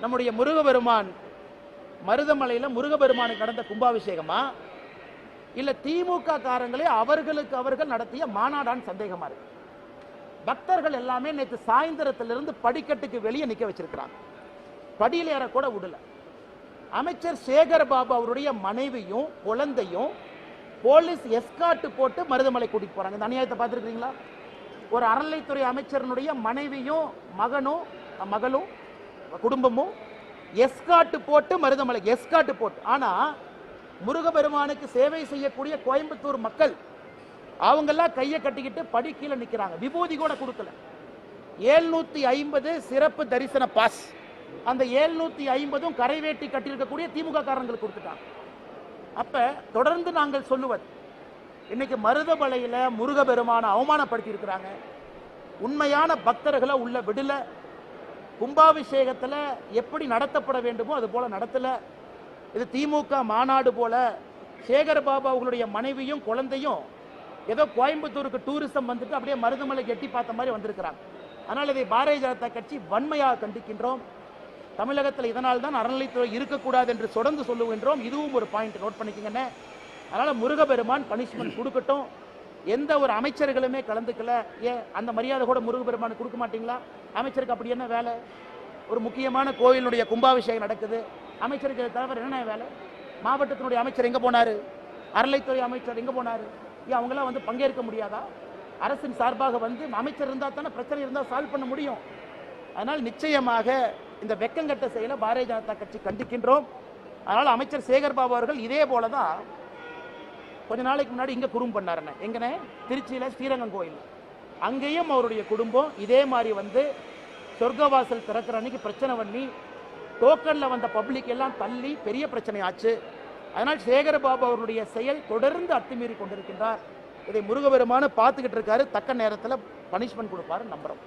நம்முடைய முருகபெருமான் மருதமலையில் முருகபெருமானுக்கு நடந்த கும்பாபிஷேகமா? இல்லை திமுக காரங்களே அவர்களுக்கு அவர்கள் நடத்திய மாநாடான்னு சந்தேகமா இருக்கு. பக்தர்கள் எல்லாமே நேற்று சாயந்தரத்திலிருந்து படிக்கட்டுக்கு வெளியே நிற்க வச்சிருக்கிறாங்க. படியில் ஏற கூட விடல. அமைச்சர் சேகர் பாபு அவருடைய மனைவியும் குழந்தையும் போலீஸ் எஸ்காட்டு போட்டு மருதமலை கூட்டிட்டு போறாங்க. இந்த அநியாயத்தை பார்த்துருக்கீங்களா ஒரு அறநிலைத்துறை அமைச்சரனுடைய மனைவியும் மகனும் மகளும் குடும்பமும் எஸ்காட்டு போட்டு மருதமலை எஸ்காட்டு போட்டு. ஆனால் முருகபெருமானுக்கு சேவை செய்யக்கூடிய கோயம்புத்தூர் மக்கள் அவங்கெல்லாம் கையை கட்டிக்கிட்டு படி கீழே நிற்கிறாங்க விபூதி கூட கொடுக்கல. ஏழ்நூத்தி ஐம்பது சிறப்பு தரிசன பாஸ். அந்த ஏழ்நூத்தி ஐம்பதும் கரைவேட்டி கட்டியிருக்கக்கூடிய திமுக காரங்களுக்கு கொடுத்துட்டாங்க. அப்ப தொடர்ந்து நாங்கள் சொல்லுவது இன்னைக்கு மருதமலையில் முருகபெருமானை அவமானப்படுத்தி இருக்கிறாங்க உண்மையான பக்தர்களை உள்ள விடலை. கும்பாபிஷேகத்தில் எப்படி நடத்தப்பட வேண்டுமோ அது போல நடத்தலை. இது திமுக மாநாடு போல சேகர் பாபா அவங்களுடைய மனைவியும் குழந்தையும் ஏதோ கோயம்புத்தூருக்கு டூரிசம் வந்துட்டு அப்படியே மருதமலை கெட்டி பார்த்த மாதிரி வந்திருக்கிறாங்க. அதனால் இதை பாரதிய ஜனதா கட்சி வன்மையாக கண்டிக்கின்றோம். தமிழகத்தில் இதனால் தான் அறநிலைத்துறை இருக்கக்கூடாது என்று தொடர்ந்து சொல்லுகின்றோம். இதுவும் ஒரு பாயிண்ட் நோட் பண்ணிக்கங்கண்ணே. அதனால் முருகபெருமான் பனிஷ்மெண்ட் கொடுக்கட்டும். எந்த ஒரு அமைச்சர்களுமே கலந்துக்கல. ஏ அந்த மரியாதை கூட முருகப்பெருமானு கொடுக்க மாட்டீங்களா? அமைச்சருக்கு அப்படி என்ன வேலை? ஒரு முக்கியமான கோயிலுடைய கும்பாபிஷேகம் நடக்குது. அமைச்சருக்கு தலைவர் தவிர என்ன வேலை? மாவட்டத்தினுடைய அமைச்சர் எங்கே போனாரு? அறநிலைத்துறை அமைச்சர் எங்கே போனாரு? ஏன் அவங்களாம் வந்து பங்கேற்க முடியாதா? அரசின் சார்பாக வந்து அமைச்சர் இருந்தால் தானே பிரச்சனை இருந்தால் சால்வ் பண்ண முடியும். அதனால் நிச்சயமாக இந்த வெக்கங்கட்ட செயலை பாரதிய ஜனதா கட்சி கண்டிக்கின்றோம். அதனால் அமைச்சர் சேகர் பாபு அவர்கள் இதே போல தான் கொஞ்ச நாளைக்கு முன்னாடி இங்கே குறும் பண்ணாருண்ணே எங்கண்ணே? திருச்சியில் ஸ்ரீரங்கம் கோயில். அங்கேயும் அவருடைய குடும்பம் இதே மாதிரி வந்து சொர்க்கவாசல் திறக்கிற அன்னைக்கு பிரச்சனை பண்ணி டோக்கனில் வந்த பப்ளிக் எல்லாம் தள்ளி பெரிய பிரச்சனை ஆச்சு. அதனால் சேகரபாபு அவருடைய செயல் தொடர்ந்து அத்துமீறி கொண்டிருக்கின்றார். இதை முருகபெருமான பார்த்துக்கிட்டு இருக்காரு. தக்க நேரத்தில் பனிஷ்மெண்ட் கொடுப்பாரு நம்புறோம்.